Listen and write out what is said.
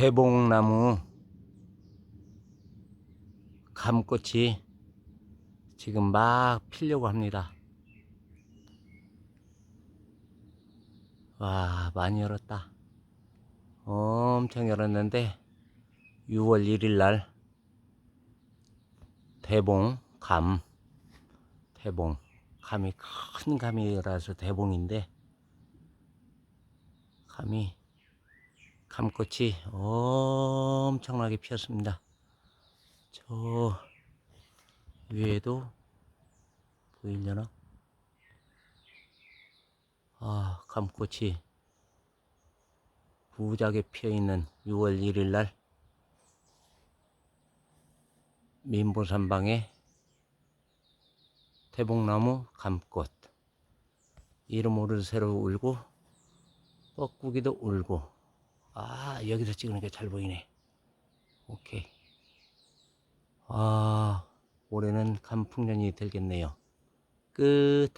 대봉나무 감꽃이 지금 막 피려고 합니다. 와, 많이 열었다. 엄청 열었는데 6월 1일 날 대봉 감 대봉 감이 큰 감이라서 대봉인데 감이 감꽃이 엄청나게 피었습니다. 저 위에도 보이려나? 아, 감꽃이 부작에 피어 있는 6월 1일 날 민보산방에 대봉나무 감꽃 이름 새로 울고 뻐꾸기도 울고 아 여기서 찍으니까 잘 보이네. 오케이. 아 올해는 감풍년이 되겠네요. 끝